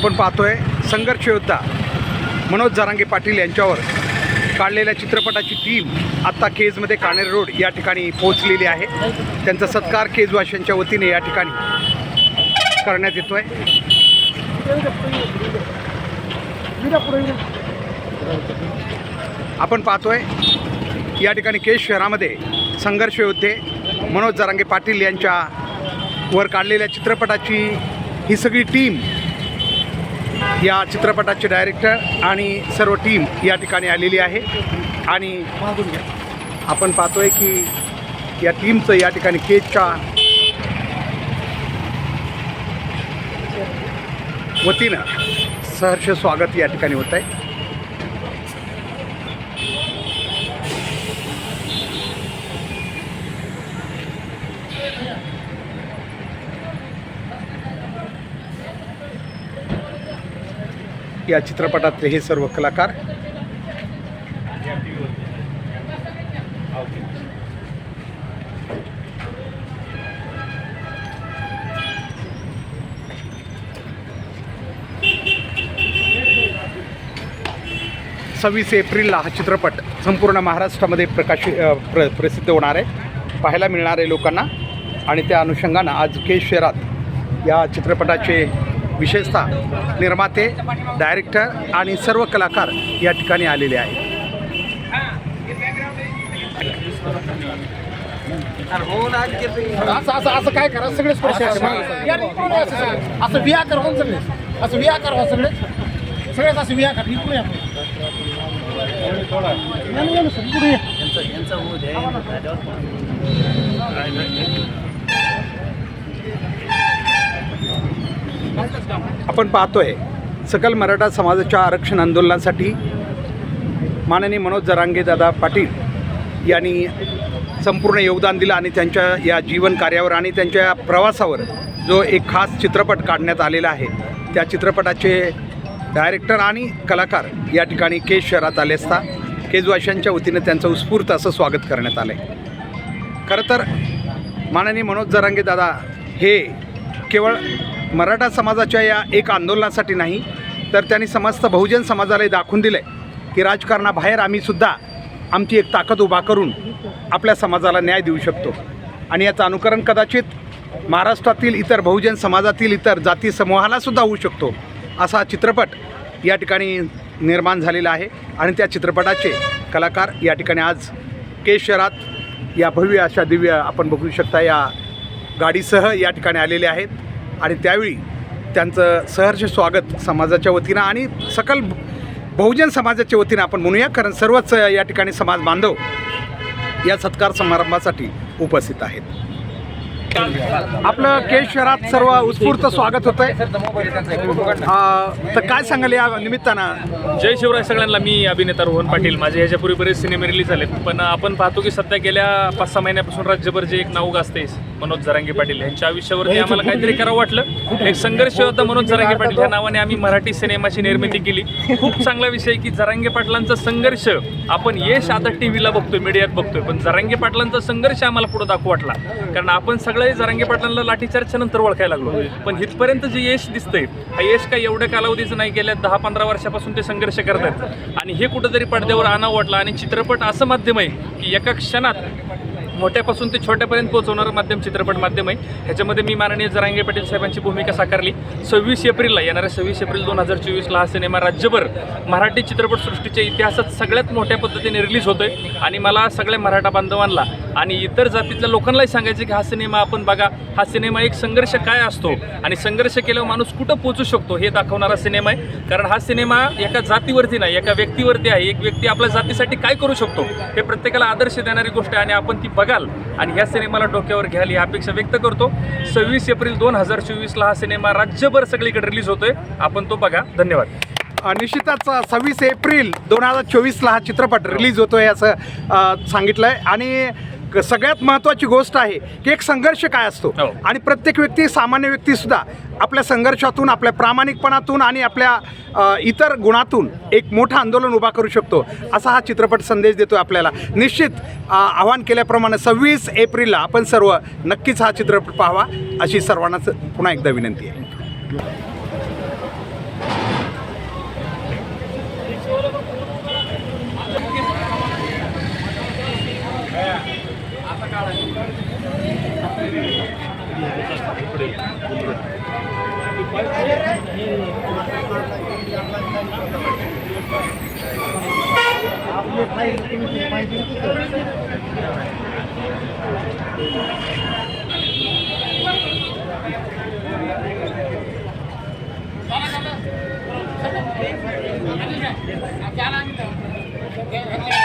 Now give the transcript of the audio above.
आपण पाहतोय संघर्ष योद्धा मनोज जरांगे पाटील यांच्यावर काढलेल्या चित्रपटाची टीम आत्ता केजमध्ये काणेर रोड या ठिकाणी पोहोचलेली आहे. त्यांचा सत्कार केजवाशांच्या वतीने या ठिकाणी करण्यात येतो आहे आपण पाहतोय या ठिकाणी केज शहरामध्ये संघर्ष योद्धे मनोज जरांगे पाटील यांच्या वर काढलेल्या चित्रपटाची ही सगळी टीम या चित्रपटाचे डायरेक्टर आणि सर्व टीम या ठिकाणी आलेली आहे. आणि आपण पाहतोय की या टीमचं या ठिकाणी केकच्या वतीनं सहर्ष स्वागत या ठिकाणी होत आहे. या चित्रपटातले हे सर्व कलाकार. सव्वीस एप्रिलला हा चित्रपट संपूर्ण महाराष्ट्रामध्ये प्रकाशित प्र प्रसिद्ध होणार आहे. पाहायला मिळणार आहे लोकांना आणि त्या अनुषंगानं आज केश शहरात या चित्रपटाचे विशेषतः निर्माते डायरेक्टर आणि सर्व कलाकार या ठिकाणी आलेले आहेत. असं असं असं काय करा सगळेच पैसे असे विया करा हो सगळे. असं विया करा सगळे. सगळेच असं विया करा इकडून या आपण पाहतोय सकल मराठा समाजाच्या आरक्षण आंदोलनासाठी माननीय मनोज जरांगे दादा पाटील यांनी संपूर्ण योगदान दिलं आणि त्यांच्या या जीवन कार्यावर आणि त्यांच्या प्रवासावर जो एक खास चित्रपट काढण्यात आलेला आहे त्या चित्रपटाचे डायरेक्टर आणि कलाकार या ठिकाणी केज शहरात आले असता केजवाशांच्या वतीनं त्यांचं उत्स्फूर्त असं स्वागत करण्यात आलं आहे खरं तर माननीय मनोज जरांगे दादा हे केवळ मराठा समाजाच्या या एक आंदोलनासाठी नाही तर त्यांनी समस्त बहुजन समाजाला दाखवून दिलं आहे की राजकारणाबाहेर आम्हीसुद्धा आमची एक ताकद उभा करून आपल्या समाजाला न्याय देऊ शकतो. आणि याचं अनुकरण कदाचित महाराष्ट्रातील इतर बहुजन समाजातील इतर जाती समूहालासुद्धा होऊ शकतो असा चित्रपट या ठिकाणी निर्माण झालेला आहे. आणि त्या चित्रपटाचे कलाकार या ठिकाणी आज केश शहरात या भव्य अशा दिव्य आपण बघू शकता या गाडीसह या ठिकाणी आलेले आहेत. आणि त्यावेळी त्यांचं सहर्ष स्वागत समाजाच्या वतीनं आणि सकल बहुजन समाजाच्या वतीनं आपण म्हणूया कारण सर्वच या ठिकाणी समाज बांधव या सत्कार समारंभासाठी उपस्थित आहेत. आपलं केश शहरात सर्व उत्स्फूर्त स्वागत होत आहे तर काय सांगाल या निमित्तानं? जय शिवराय सगळ्यांना. मी अभिनेता रोहन पाटील. माझे ह्याच्यापूर्वी बरेच सिनेमे रिलीज झालेत पण आपण पाहतो की सध्या गेल्या पाच सहा महिन्यापासून राज्यभर जे एक नाव गाजते मनोज जरांगे पाटील यांच्या आयुष्यावरती आम्हाला काहीतरी करावं वाटलं. एक संघर्ष होता मनोज जरांगे पाटील. या नावाने आम्ही मराठी सिनेमाची निर्मिती केली. खूप चांगला विषय की जरांगे पाटलांचा संघर्ष आपण यश आता टी व्हीला बघतोय मीडियात बघतोय पण जरांगे पाटलांचा संघर्ष आम्हाला पुढे दाखवू वाटला. कारण आपण सगळे जरांगे पाटलांना लाठीचार्जच्या नंतर ओळखायला लागलो. पण इथपर्यंत जे यश दिसतंय हा यश काय एवढ्या कालावधीचं नाही गेल्या दहा पंधरा वर्षापासून ते संघर्ष करत आहेत आणि हे कुठंतरी पडद्यावर आणावं वाटलं. आणि चित्रपट असं माध्यम आहे की एका क्षणात मोठ्यापासून ते छोट्यापर्यंत पोहोचवणारं माध्यम चित्रपट माध्यम आहे. ह्याच्यामध्ये मी माननीय जरांगे पाटील साहेबांची भूमिका साकारली. सव्वीस एप्रिलला येणाऱ्या सव्वीस एप्रिल दोन हजार चोवीसला हा सिनेमा राज्यभर मराठी चित्रपटसृष्टीच्या इतिहासात सगळ्यात मोठ्या पद्धतीने रिलीज होतो आहे आणि मला सगळ्या मराठा बांधवांना आणि इतर जातीतल्या लोकांनाही सांगायचं की हा सिनेमा आपण बघा. हा सिनेमा एक संघर्ष काय असतो? आणि संघर्ष केल्यावर माणूस कुठं पोहोचू शकतो? हे दाखवणारा सिनेमा आहे. कारण हा सिनेमा एका जातीवरती नाही एका व्यक्तीवरती आहे. एक व्यक्ती आपल्या जातीसाठी काय करू शकतो? हे प्रत्येकाला आदर्श देणारी गोष्ट आहे आणि आपण ती बघाल. आणि ह्या सिनेमाला डोक्यावर घ्याल ही अपेक्षा व्यक्त करतो. सव्वीस एप्रिल दोन हजार चोवीसला हा सिनेमा राज्यभर सगळीकडे रिलीज होतोय. आपण तो बघा. धन्यवाद. निश्चितच सव्वीस एप्रिल दोन हजार चोवीसला हा चित्रपट रिलीज होतो आहे असं सांगितलं आहे आणि क- सगळ्यात महत्त्वाची गोष्ट आहे की एक संघर्ष काय असतो? हो. आणि प्रत्येक व्यक्ती सामान्य व्यक्तीसुद्धा आपल्या संघर्षातून आपल्या प्रामाणिकपणातून आणि आपल्या अ, इतर गुणातून एक मोठं आंदोलन उभा करू शकतो. असा हा चित्रपट संदेश देतो आपल्याला. निश्चित अ, आवाहन केल्याप्रमाणे सव्वीस एप्रिलला आपण सर्व नक्कीच हा चित्रपट पाहावा अशी सर्वांनाच पुन्हा एकदा विनंती आहे. Jangan